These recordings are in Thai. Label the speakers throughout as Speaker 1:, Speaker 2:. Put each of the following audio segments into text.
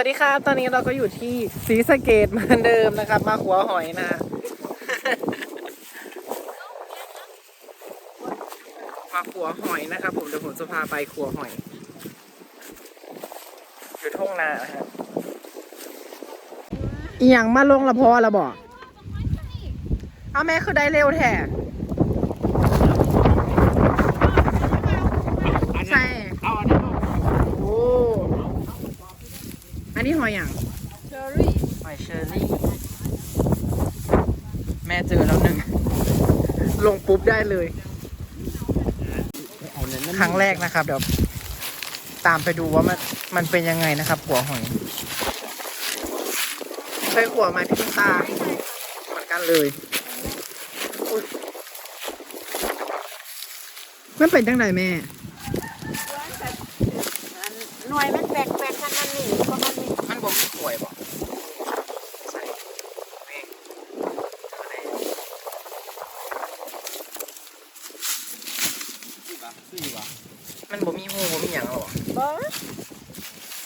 Speaker 1: วัสดีครับ ตอนนี้เราก็อยู่ที่ศรีสะเกดเหมือนเดิมนะครับ มาขัวหอยนะมาขัวหอยนะครับ ผมเดี๋ยวผมจะพาไปขัวหอยอยู่ทุ่งนานะครับอีหยังมาลงละพอละบอกเอาแม่คือได้เร็วแท้ใช่
Speaker 2: เอาอันนั้น
Speaker 1: โอ้ อันนี้หอยอย่าง
Speaker 3: เชอรี่
Speaker 1: หอยเชอรี่ แม่ เจอแล้วหนึ่ง ลงปุ๊บได้เลย
Speaker 2: เอานั้น
Speaker 1: ครั้งแรกนะครับ เดี๋ยว ตามไปดูว่ามันมันเป็นยังไงนะครับหัวหอยเคยขัวมาที่คุณตาเหมือนกันเลยอุ๊ยมันเป็นจังไหนแม่
Speaker 3: หน่วยมันแปลกแปลกกันนั่นนี่เพราะมันมี
Speaker 1: มันบ่มีป่วยบ่ใส่แม่อะไร
Speaker 2: สี่วะ
Speaker 1: มันบ่มีหูบ่มีหยังหรอ
Speaker 3: บ่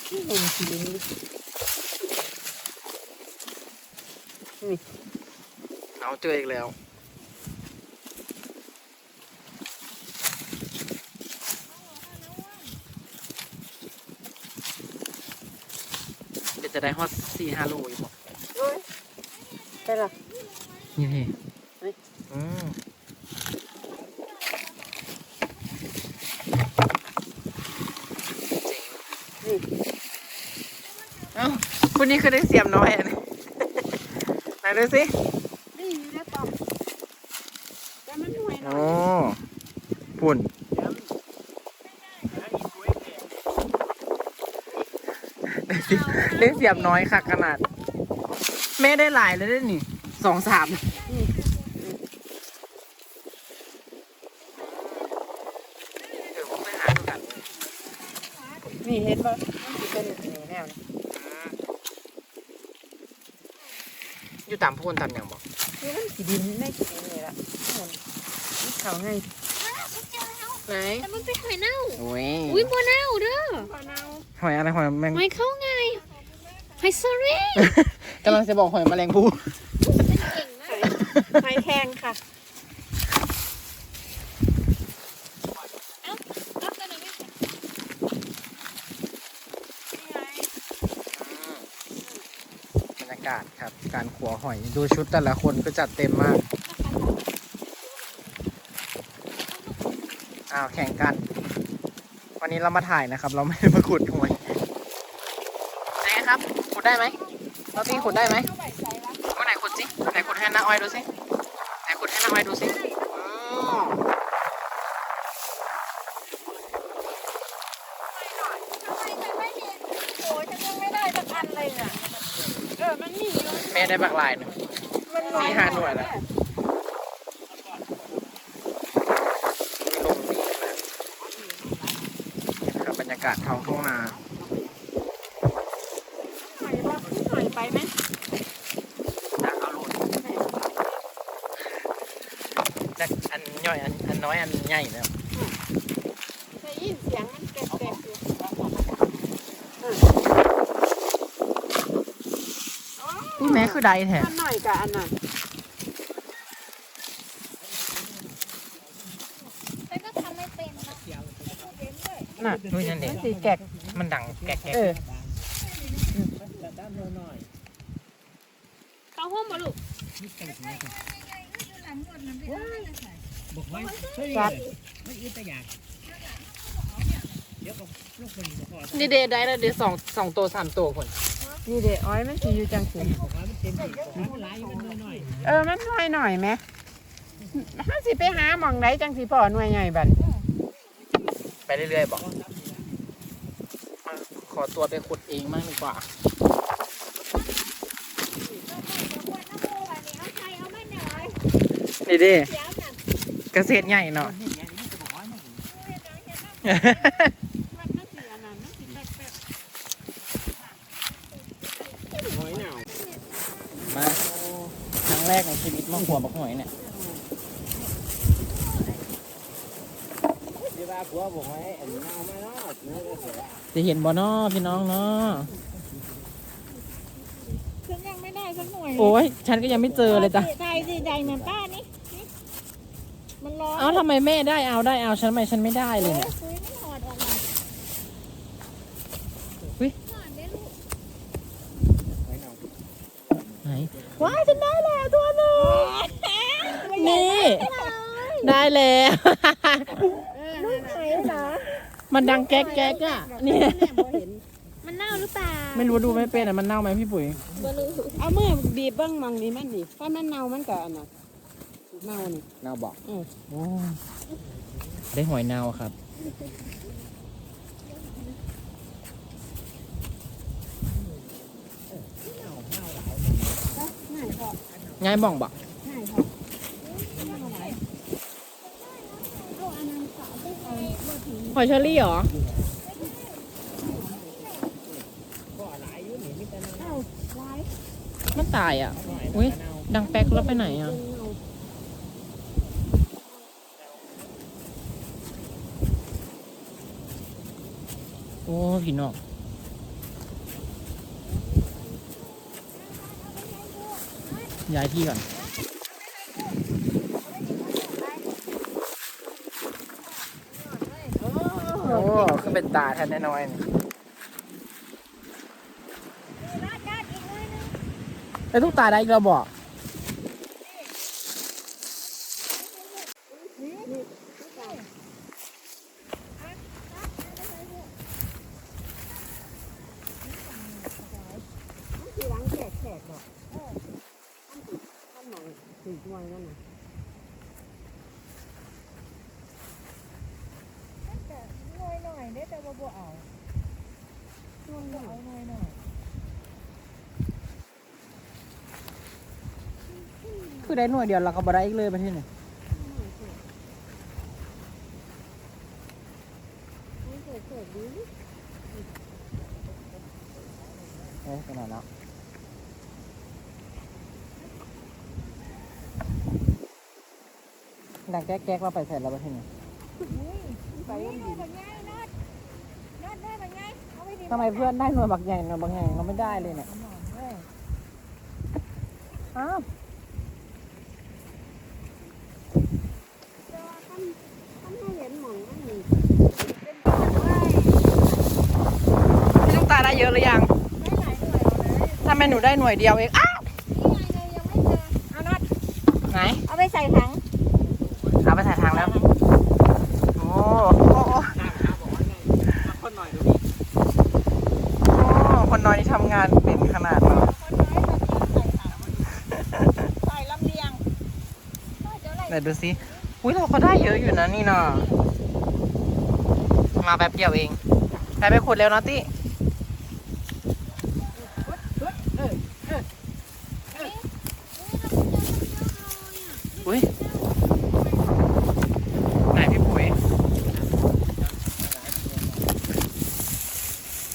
Speaker 2: ที่ลงทีนี้
Speaker 1: เอาเจออีกแล้ว เดี๋ยวจะได้ฮอตสี่ห้าโลอยู่บ่
Speaker 3: โอ้ยไปละ
Speaker 1: นี่พี่
Speaker 3: เฮ้ย
Speaker 1: อืมเจ๋ง
Speaker 3: นี่
Speaker 1: เอ้าคุณนี่คือได้เสียมน้อยอันนี้ไหน ดูสิ
Speaker 3: นี่มีแล้วตอบแต่มันหน่วยหน่
Speaker 1: โอ้
Speaker 3: อย
Speaker 1: ปุ่น ได้เสียบน้อยค่ะขนาด แม่ได้หลายแล้วได้นี่สองสามเดี๋ยวผมไปหาดูกัน
Speaker 3: นี่เห็นบ่มันสิเป็นนี่แนวนี้
Speaker 1: อยู่ตามพูนตามอย่างบอก
Speaker 3: คือมันสิดินในสิดินนี่ละมันเขาไง
Speaker 1: ไหน
Speaker 4: แต่มันเป็นหอยเน่า
Speaker 1: โอ้ย
Speaker 4: อุ้ยบัวเน่าเด้อ
Speaker 3: พอเนา
Speaker 1: หอยอะไรหอยแมง
Speaker 4: หอยเข้าไงหอยเซอรี่
Speaker 1: กำลังจะบอกหอยแมลงภู่
Speaker 3: ไม้แทงค่ะ
Speaker 1: บรรยากาศครับ การขัวหอย ดูชุดแต่ละคนก็จัดเต็มมากอ้าวแข่งกัน วันนี้เรามาถ่ายนะครับ เราไม่ได้มาขุดหอยเจ๊ครับขุดได้ไหมเราตีขุดได้ไหมวันไหนขุดสิไหนขุดให้น้าอ้อยดูสิไหนขุดให้น้าอ้อยดูสิอืม
Speaker 3: โอ้ยฉันยังไม่ได้สักอันเลยน่ะเออมันมีอยู่
Speaker 1: แม่ได้บักลายหนึ่ง
Speaker 3: มัน
Speaker 1: สี่ห้าหน่วยแล้วลงสีนะครับบรรยากาศท้องทุ่งนา
Speaker 3: หอยว่าขึ้นหน่อยไปไหม
Speaker 1: จากเอาโหลดจากอันย่อยอันอันน้อยอันใหญ่แล้ว
Speaker 3: ได้ยินเสียงมันแกรกๆอยู่อืม
Speaker 1: นี่แม่คือใดแท้
Speaker 3: อันหน่อยกับอันนั้น
Speaker 4: แต่ก็ทำไม่เป็นนะ
Speaker 3: น่ะ
Speaker 1: นู่นนั่นเอง
Speaker 3: สีแกก
Speaker 1: มันดังแกะ
Speaker 3: เออ
Speaker 4: เข้าห้องบ่ลูก
Speaker 2: บอกไว้เฮ้ย
Speaker 3: จัด
Speaker 2: ไม่อึดแต่อยากเดี๋ยวก็ลูกคนนี้ก็พอ
Speaker 1: นี่เดย์ได้แล้วเดย์สองสองตัวสามตัวคน
Speaker 3: นี่เด้อ้อยมันสิอยู่จังสิ
Speaker 2: บอกว่ามันเต็มที่บอกว่าหลายมันน้อย
Speaker 3: เออมันหน่อยหน่อยไหมถ้าสิไปหาหมองไหนจังสิพ่อหน่วยใหญ่บัด
Speaker 1: ไปเรื่อยๆบอกเออขอตัวไปขุดเองมากดีกว่านี่เด้เกษตรใหญ่เนาะ
Speaker 2: หอยหนาว
Speaker 1: มาครั้งแรกในชีวิตมาขัวบักหอยเนี่ย
Speaker 2: เดี๋ยวว่าผัวบอกไว้อันนี้เอามาเนาะเนื้อก็เสีย
Speaker 1: จะเห็นบ่เนาะพี่น้องเนาะ
Speaker 3: สักหน่วย
Speaker 1: โอ้ยฉันก็ยังไม่เจอเลยจ้ะ
Speaker 3: ใจสิใจเหมือนป้านี่นี่มันร้อน
Speaker 1: เอ้าทำไมแม่ได้เอาได้เอาฉันทำไมฉันไม่ได้เลยเนี่ย
Speaker 3: คุยไม่ถอดออกมา
Speaker 1: ไหน ว้ายฉันได้แล้วตัวหนึงนี่ ได้แล้ว
Speaker 3: ลูกไหนเหรอ
Speaker 1: มันดังแก๊กแก๊กอะนี่
Speaker 4: มันเน่าหรือเปล่า
Speaker 1: ไม่รู้ดูไม่เป็นอะมันเน่าไหมพี่ปุ๋ย
Speaker 3: เอามือบีบเบิ้งมองนี่มันนี่ถ้ามันเน่ามันก็อันน่ะเน่านี่
Speaker 1: เน่าบอก
Speaker 3: อืม
Speaker 1: โอ้ได้หอยเน่าครับ
Speaker 3: ง่ายพอ
Speaker 1: ง่ายบ้องบอก
Speaker 3: ง่หอ
Speaker 1: ยเชอรี่เหรอ
Speaker 3: ไมั
Speaker 1: นตายอะอุ้ยดังแป๊กแล้วไปไหนอะโอ้พี่น้อง ย้ายที่ก่อนโอ้ก็เป็นตาแทนน้อยๆนี่ไอ้ยทุกตาได้อีกแล้วบอก
Speaker 3: ทีหลังแขกแขกบอกเออท่านติดท่านหมองถึงด้วยนั่นน่ะหน่อยหน่ อยได้แต่ว่าบัวเอาหน่อยหน่อยหน่อยหน่อย
Speaker 1: คือได้หน่วยเดียวเราก็บ่ได้อีกเลยประเทศนี้
Speaker 3: ไม่เกิดเกิดดี
Speaker 1: เอ้ยขนาดแล้วดังแก๊กๆเราไปใส่แล้วประเทศนี้
Speaker 3: ไปยังดี
Speaker 1: ทำไมเพื่อนได้หน่วยบักใหญ่หน่วยบักใหญ่เราไม่ได้เลยเนี่ยอ้าว
Speaker 3: ท่านให้เห็นหมองก็มี
Speaker 1: พี่ลูกตาได้เยอะหรือยังทำไมหนูได้หน่วยเดียวเองอ้าว
Speaker 3: เอาน็อต
Speaker 1: ไหน
Speaker 3: เอาไปใส่ถัง
Speaker 1: เอาไปใส่ทางแล้ว โอ้โอ้โอ้
Speaker 2: คนหน่อยดูนี่
Speaker 1: โอ้คนน้อยที่ทำงานเป็นขนาดเนาะ
Speaker 3: ใส่ลำเลียง
Speaker 1: ไหนดูสิอุ้ยเราก็ได้เยอะอยู่นะนี่นามาแป๊บเดียวเองใครไปขุดเร็วนะตี้อุ้ยไหนพี่ปุ๋ย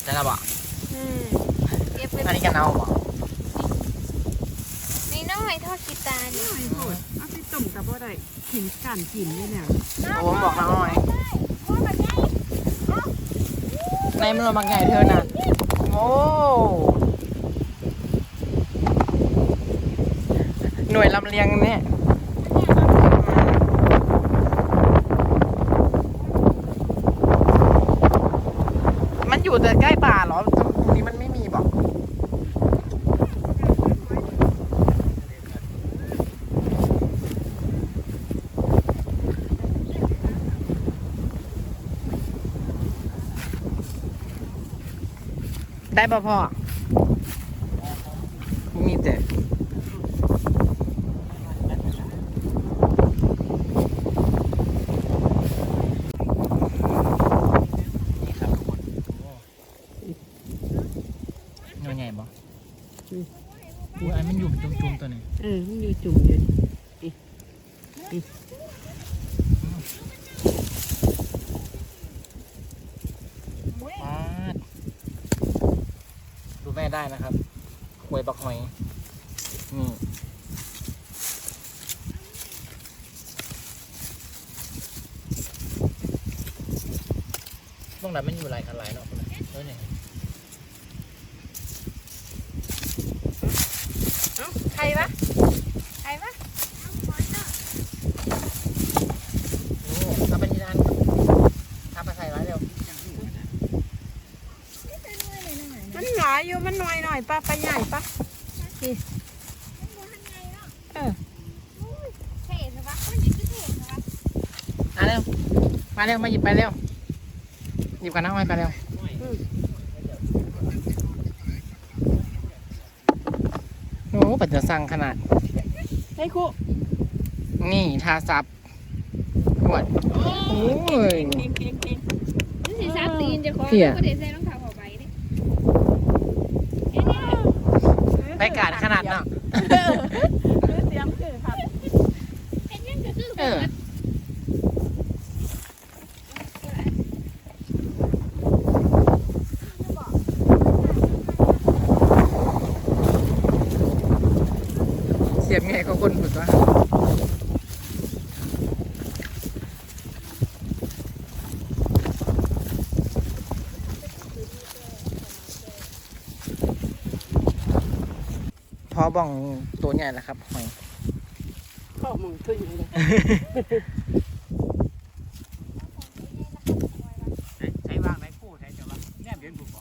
Speaker 1: ได้แล้วบ่
Speaker 4: อืมเก็บไป
Speaker 1: อันนี้กันเอาบ่
Speaker 4: นี่น้องหอยทอด กีตาร์นี่
Speaker 3: ไม่พูดเอาไปต้มกับบ่ได้หินกันกินเนี่ยเนี่ย
Speaker 1: โอ้ผมบอกล้วหน่อยในมันบางใหญ่เธอน่ะ โอ้หน่วยลำเลียงเนี่ยมันอยู่แต่ใกล้ป่าเหรอตรงนี้มันไม่มีบอก ได้ป่ะพ่อมีแต่นี่ครับทุกคนโอ้ใหญ่บ่อุ้ยอันมันอยู่เป็นจุ่มๆตัวนี้
Speaker 3: เออมันอยู่จุ่มอยู่
Speaker 1: ป๊าดดูแม่ ได้นะครับหวยบักหอยนี่ตรงนั้นมันอยู่หลายคันหลายเนาะเออเนี่ย
Speaker 4: ใครวะใครวะ
Speaker 1: โอ้เอาไปที่ร้านครับเอาไปใส่ไว้เร็ว
Speaker 3: มันหลายอยู่ มันหน่อยหน่อยปะปลาใหญ่ปะ
Speaker 4: เท่ใช่ปะมันนี่คือเท่ใช่ปะ
Speaker 1: มาเร็วมาเร็วมาหยิบไปเร็วหยิบกันน้องไว้ไปเร็วโอ้ปัจจะสั่งขนาด
Speaker 3: ให้ครู
Speaker 1: นี่ทาซับหวดโอ้ย
Speaker 3: เก่งเก่งเก่ง
Speaker 4: นี่สิซับตีนจะขอ
Speaker 1: เหี้ย
Speaker 4: ก็เดี๋ยวใส่รองเท้าเข้าไปดิ
Speaker 1: ไปกาดขนาดเนาะ
Speaker 3: เตรียมคือครับ
Speaker 4: เห็นยังก็คือ
Speaker 1: เออ เสียบไงก็คนฝึกว่าพอ บ้องตัวใหญ่แล้วครับหอย
Speaker 3: ข้อมึงขึ้นอยู่เลย
Speaker 2: ใช้วางไหนคู่ใช้จะวางแนบเดินบุกบ่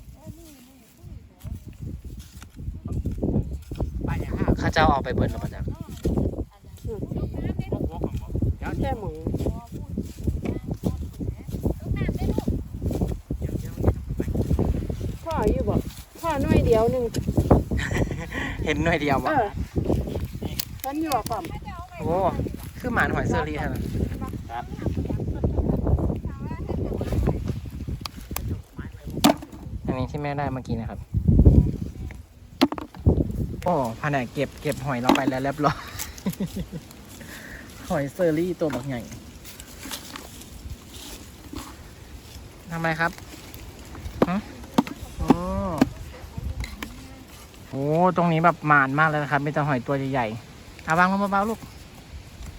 Speaker 2: ไปอย่างห้า
Speaker 1: ข้าเจ้าเอาไปเบิร์นหรือเปล่าจ๊ะ
Speaker 2: พวกพวกกันบ่เดี๋ยว
Speaker 3: แค่หมึง
Speaker 2: เดี๋ยวเดี๋ยว
Speaker 3: พ่ออยู่บ่พ่อหน่วยเดียวหนึ่ง
Speaker 1: เห็นหน่วยเดียว
Speaker 3: เอ
Speaker 1: วะ
Speaker 3: อฉันอยู่บ่ปั๊ม
Speaker 1: โอ้คือหมานหอยเซอรี่เท่านั้นอันนี้ที่แม่ได้เมื่อกี้นะครับ โอ้แผนกเก็บเก็บหอยเราไปแล้วเรียบร้อย หอยเซอรี่ตัวบักใหญ่ทำไมครับฮะโอ้ โหตรงนี้แบบหมานมากเลยนะครับมีแต่หอยตัวใหญ่ๆเอาวางลงเบาๆลูก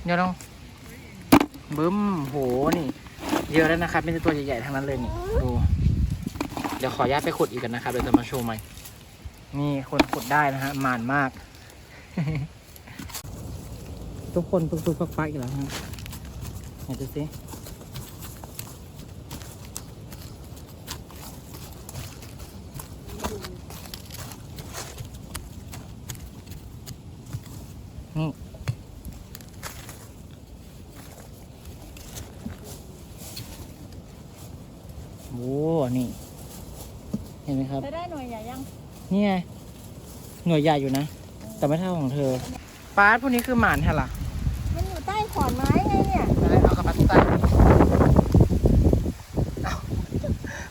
Speaker 1: เดี๋ยวลองบึ้มโหนี่ เยอะแล้วนะครับไม่ใช่ตัวใหญ่ๆทั้งนั้นเลยนี่ดูเดี๋ยวขออนุญาตไปขุดอีกกันนะครับเดี๋ยวจะมาโชว์ใหม่นี่คนขุดได้นะฮะหมานมาก ทุกคนปุ๊บปุ๊บปักปักอีกแล้วฮะไหนดูสินี่โอ้นี่ เห็นไหมครับ
Speaker 3: จะได้หน่วยใหญ่ยัง
Speaker 1: นี่ไง หน่วยใหญ่อยู่นะ แต่ไม่เท่าของเธอปาร์ตพวกนี้คือหมานฮะล่ะ
Speaker 3: มันอยู่ใต้ขอนไม้ไงเนี่ย
Speaker 1: อะไรเอากระปัดใต้เอา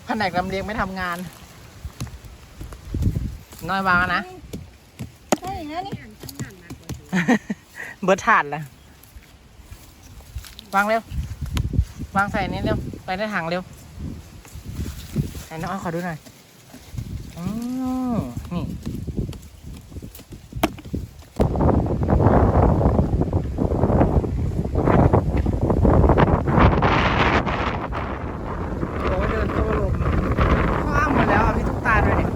Speaker 1: แผนกลำเลียงไม่ทำงาน น้อยวางแล้วนะ
Speaker 3: ใช่นะนี่
Speaker 1: เบิร์ดถาดแล้ววางเร็ว วางใส่นี้เร็ว ไปในถังเร็วไหนน้องอ้อยขอดูหน่อยอ๋อนี่ โอ้ยเดินตัวลมคว้างหมดแล้วอะพี่ตุ๊กตาด้วยเนี่ย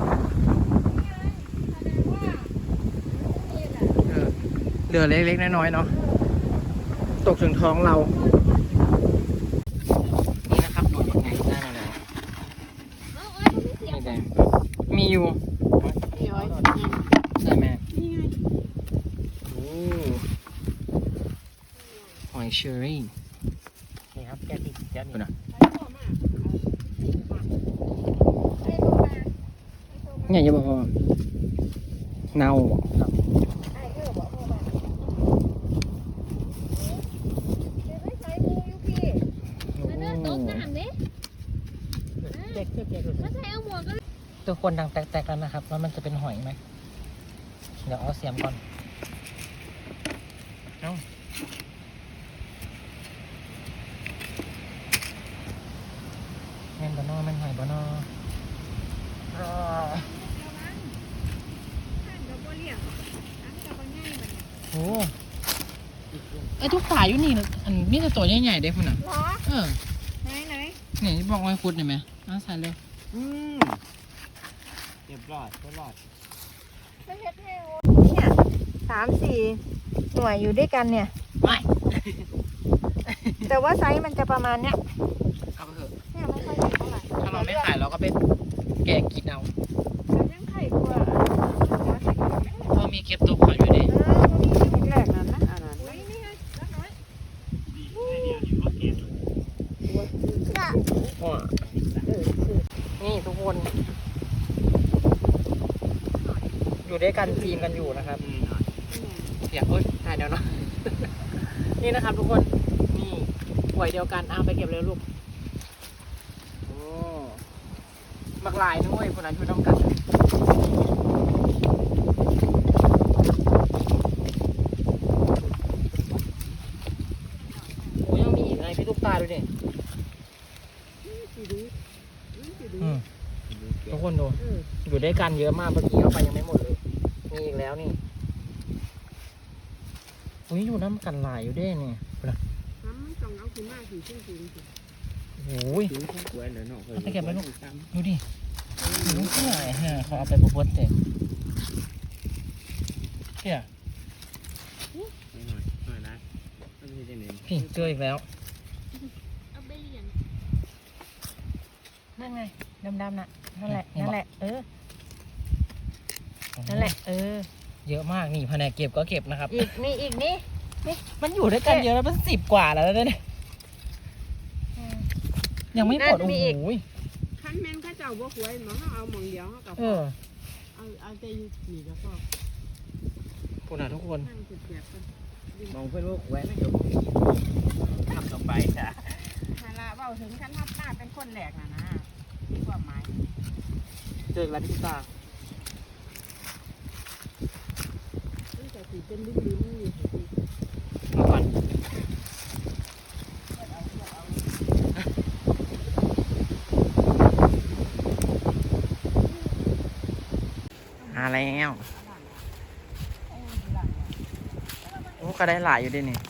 Speaker 1: เออเหลื อเล็กๆน้อยๆเนาะตกถึงท้องเรา นี่นะครับหนวดไงได้มาแล้ว
Speaker 4: เอาเอาไม่เสีย
Speaker 1: นี่แดงมีอยู่
Speaker 3: นี่อ้อย
Speaker 1: ใช่ไหม
Speaker 3: นี่ไง
Speaker 1: โอ้หอยเชอรี่
Speaker 2: นี่ครับแกติดเดี๋ยว
Speaker 1: ดู
Speaker 2: นี้
Speaker 1: นะเนี่ยจะบอกว่าเน่าบ่
Speaker 4: มันเดินตกน้ำเด้
Speaker 2: เด็กเด็กเด็ก
Speaker 4: มาใส่เอาหมวกก็
Speaker 1: ทุกคนดังแตกๆแล้วนะครับว่ามันจะเป็นหอยไหมเดี๋ยวเอาเสียมก่อนเอ้าแม่นบานอแม่นหอยบานอรอโอ้ไอ้ทุกฝ่ายอยู่นี่นะอันมีแต่ตัวใหญ่ๆเด้พุ่นอะ
Speaker 3: เหรอ
Speaker 1: เออ
Speaker 3: ไหนไหน
Speaker 1: นี่บอกไว้คุดเห็นไหมเอาใส่เลย
Speaker 2: อืม เรียบร้อยเรียบร้อย
Speaker 3: ไม่เฮ็ดให้โอ้เนี่ยสามสี่หน่วยอยู่ด้วยกันเนี่ย
Speaker 1: ไม่
Speaker 3: แต่ว่าไซส์มันจะประมาณเนี้ย
Speaker 1: เอาไปเถอะ
Speaker 3: เนี่ยไม่ค่อยใหญ่เท่าไหร่
Speaker 1: ถ้าเราไม่ขายเราก็ไปแกะกินเอา
Speaker 3: แต่ยังไข่กว่า
Speaker 1: เพราะมีเก็บตัวเขาอยู่ดิ
Speaker 3: เออมีที่แรกนั้นนะอันนั้น
Speaker 1: นี่ทุกคน อยู่ ด้วยกันทีมกันอยู่นะครับเดี๋ยวเอ้ยถ่ายเดี๋ยวนะนี่นะครับทุกคน นี่หวยเดียวกันเอาไปเก็บเลยลูก โอ้บักลายนุ้ยคนนั้นช่วยต้องกันโอ้ยังมีอีกไงพี่ตุ๊กตาดูดิอืมทุกคนดู อยู่ด้วยกันเยอะมากเมื่อกี้เข้าไปยังไม่หมดเลย มีอีกแล้วนี่อุ้ยอยู่น้ำกันหลายอยู่ด้วยนี่โอ้ย
Speaker 2: ถึงข้าวกล้วยเลยเนาะ
Speaker 1: เอาไปเก็บไว้ลูกดูดิอยู่ที่ไหนฮะเขาเอาไปบดเต็มเนี่ย
Speaker 2: หน่อยหน่อยนะไม่ใช่จังไหน
Speaker 1: พี่เจออีกแล้ว
Speaker 4: เอาไปเลี้ยง
Speaker 3: นั่นไงดำๆน่ะนั่นแหละนั่นแหละเออ นั่นแหละ เออ
Speaker 1: เยอะมากนี่แผนกเก็บก็เก็บนะครับ
Speaker 3: อีกนี่อีกนี่
Speaker 1: มันอยู่ด้วยกันเยอะแล้วมันสิบกว่าแล้วนะเนี่ยยังไม่หมด
Speaker 3: นั่
Speaker 1: โอ้
Speaker 3: นมี
Speaker 1: โห
Speaker 3: อีก
Speaker 5: ขั้นแม่นเข้าเจ้าบ่หวยหมอเขาเอาหมองเดียวเขากับ
Speaker 1: เออ
Speaker 5: เอาเอาแต่อยู่นี่แล้วก็
Speaker 1: คุณอะทุกคน
Speaker 5: นั่งเก็บๆกัน
Speaker 2: มองเพื่อนว่าแหวนไม่เกี่ยวกับทำต่อไปจ้ะ
Speaker 5: ฮาละเว้าถึงขั้นทับป้าเป็นคนแหลกนะนะมีความหมาย
Speaker 1: เจออีกแล้วพี่ตา
Speaker 5: ตั้งแต่สี เป็นลิ้นลิ้นนี่สิ
Speaker 1: มาก่อนมาแล้ว โอ้ก็ได้หลายอยู่ดิ
Speaker 5: นี่